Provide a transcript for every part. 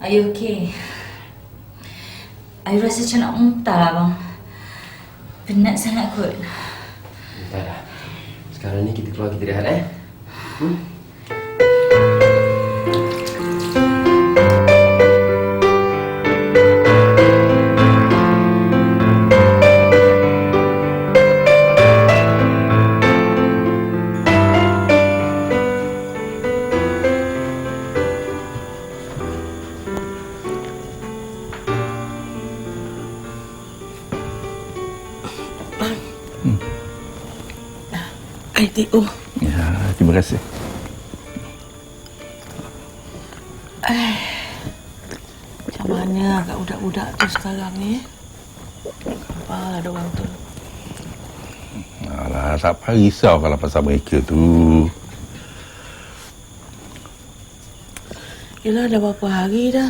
Are you okay? Ayu rasa macam nak muntah lah bang. Penat sangat kot. Tak dah. Sekarang ni kita keluar kita rehat eh. Hmm? ITO. Ya, terima kasih. Macam mana agak budak-budak tu sekarang ni? Apa ada orang tu? Alah, tak payah risau kalau pasal mereka tu. Yelah dah berapa hari dah.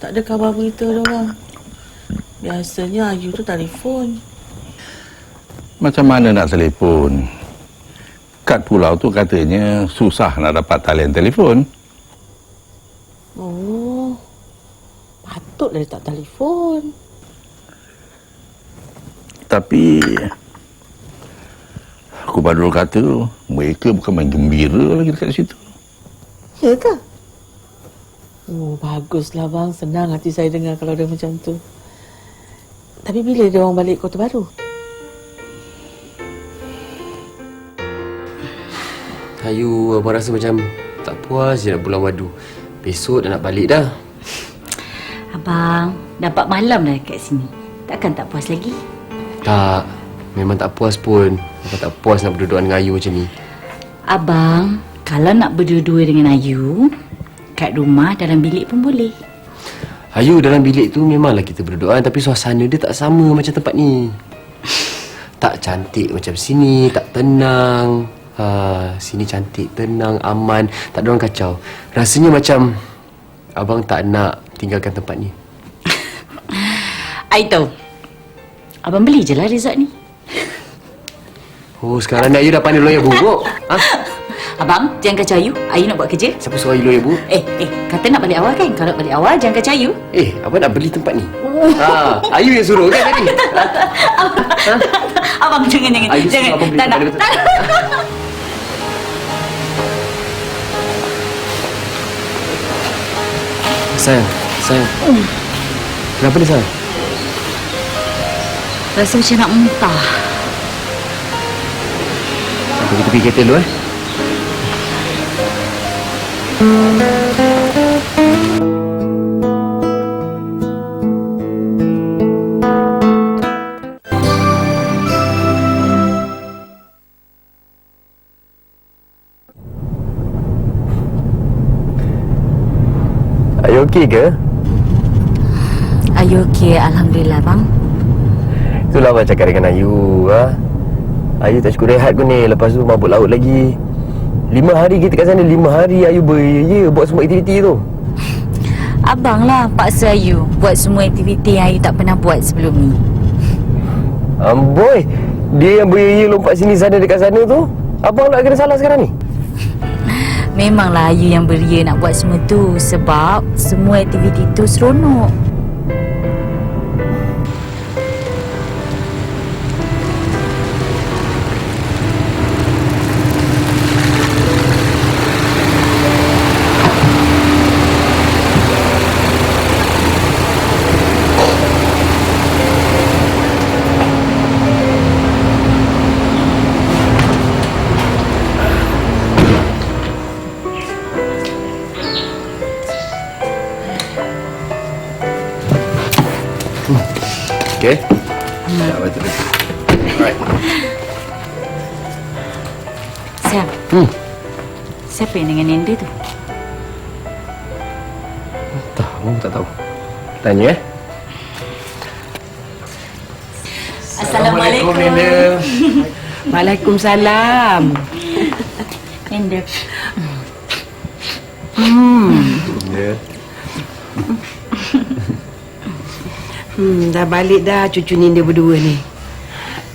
Tak ada khabar berita orang. Biasanya Ayu tu telefon. Macam mana nak telefon? Kat pulau tu katanya susah nak dapat talian telefon. Oh. Patutlah dia tak telefon. Tapi aku baru kata mereka bukan main gembira lagi dekat situ. Ya ke? Oh, baguslah bang. Senang hati saya dengar kalau dia macam tu. Tapi bila dia orang balik kota baru? Ayu, abang rasa macam tak puas je nak pulang wadu. Besok dah nak balik dah. Abang, dapat malam dah kat sini. Takkan tak puas lagi? Tak, memang tak puas pun. Abang tak puas nak berdua dengan Ayu macam ni. Abang, kalau nak berdua-dua dengan Ayu, kat rumah dalam bilik pun boleh. Ayu dalam bilik tu memanglah kita berdoa tapi suasana dia tak sama macam tempat ni. Tak cantik macam sini, tak tenang. Ha, sini cantik, tenang, aman, tak ada orang kacau. Rasanya macam abang tak nak tinggalkan tempat ni. I tahu. Abang beli je lah resort ni. Oh, sekarang ni Ayu dah pandai loya buruk. Ha? Abang, jangan kacau Ayu. Ayu nak buat kerja. Siapa suruh Ayu loya buruk? Eh, eh, kata nak balik awal kan? Kalau nak balik awal, jangan kacau Ayu. Eh, abang nak beli tempat ni. Ha, Ayu yang suruh kan tadi? Abang, jangan, jangan. Ayu jangan. suruh abang beli Tak tempat ni, Tak Sayang, sayang. Kenapa ni sayang? Rasa macam nak muntah. Pergi tepi kereta dulu eh. Ayu okey ke? Ayu okey, Alhamdulillah bang. Itulah abang cakap dengan Ayu ha? Ayu tak cukup rehat pun ni Lepas tu mabuk laut lagi Lima hari kita kat sana Lima hari Ayu beria Buat semua aktiviti tu Abang lah paksa Ayu buat semua aktiviti yang Ayu tak pernah buat sebelum ni. Amboi Dia yang beria lompat sini sana dekat sana tu Abang nak kena salah sekarang ni Memanglah Ayu yang beria nak buat semua tu sebab semua aktiviti tu seronok. Okay Ya, betul. Alright Siap. Hmm Siapa yang dengan Nenda tu? Tahu tak tahu Tanya eh Assalamualaikum. Waalaikumsalam. Nenda. Ya Hmm, dah balik dah cucu Ninda berdua ni.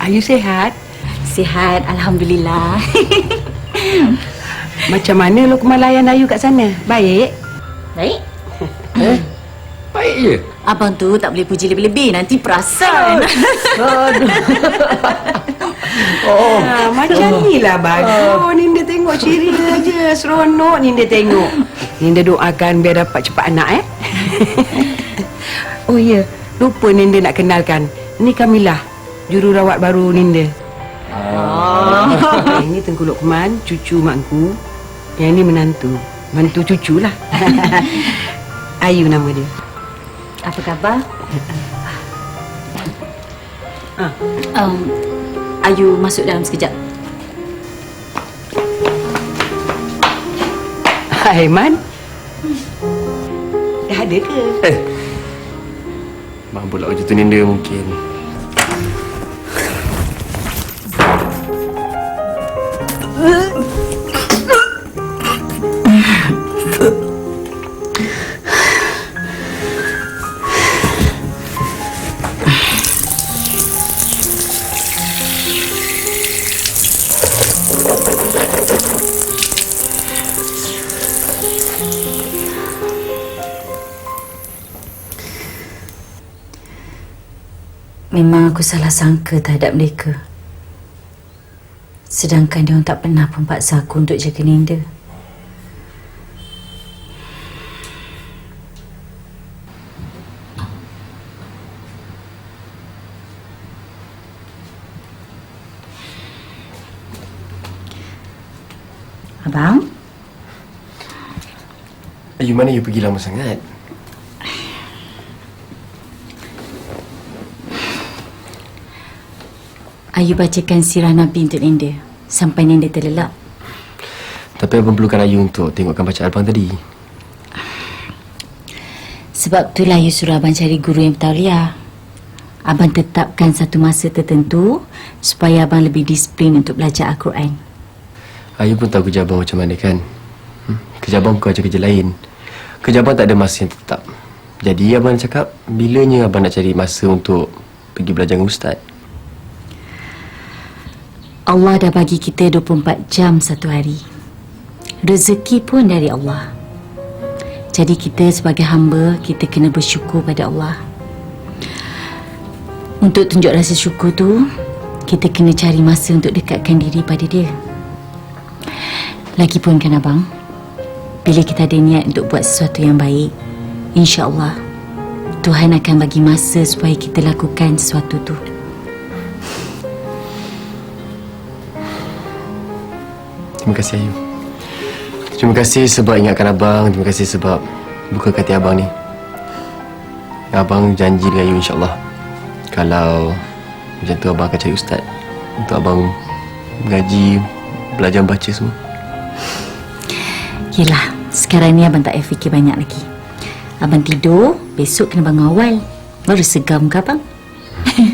Ayu sihat? Sihat, Alhamdulillah. Macam mana Lukman layan Ayu kat sana? Baik? Baik. Eh ya? Abang tu tak boleh puji lebih-lebih. Nanti perasan. Oh. Ha, macam ni lah bagus. Ninda tengok ceria je. Seronok Ninda tengok. Ninda doakan biar dapat cepat anak eh. oh ya, lupa Ninda nak kenalkan. Ni Kamilah, jururawat baru Ninda. Ah. Ini Tengku Lokman, cucu makku. Yang ni menantu. Menantu cucu lah. Ayu nama dia. Apa khabar? Ah. Um, Ayu masuk dalam sekejap. Aiman. Dah ada ke? Pula macam tu Ninda mungkin. Memang aku salah sangka terhadap mereka. Sedangkan dia orang tak pernah pun paksa aku untuk jaga Ninda. Abang? Ayu mana you pergi lama sangat? Ayu bacakan sirah Nabi untuk Ninda sampai Ninda terlelap. Tapi abang perlukan Ayu untuk tengokkan bacaan abang tadi. Sebab itulah Ayu suruh Abang cari guru yang bertauliah. Abang tetapkan satu masa tertentu supaya Abang lebih disiplin untuk belajar Al-Quran. Ayu pun tahu kerja abang macam mana kan? Hmm? Kerja abang bukan macam kerja lain. Kerja abang tak ada masa yang tetap. Jadi abang cakap, bilanya abang nak cari masa untuk pergi belajar dengan ustaz? Allah dah bagi kita 24 jam satu hari. Rezeki pun dari Allah. Jadi kita sebagai hamba, kita kena bersyukur pada Allah. Untuk tunjuk rasa syukur tu, kita kena cari masa untuk dekatkan diri pada dia. Lagipun kan abang, bila kita ada niat untuk buat sesuatu yang baik, insya-Allah Tuhan akan bagi masa supaya kita lakukan sesuatu tu. Terima kasih Ayu. Terima kasih sebab ingatkan abang. Terima kasih sebab buka hati abang ni. Abang janji dengan Ayu insyaAllah. Kalau macam tu abang akan cari ustaz. Untuk abang mengaji, belajar baca semua. Yelah, sekarang ni abang tak payah fikir banyak lagi. Abang tidur, besok kena bangun awal. Baru segar muka abang.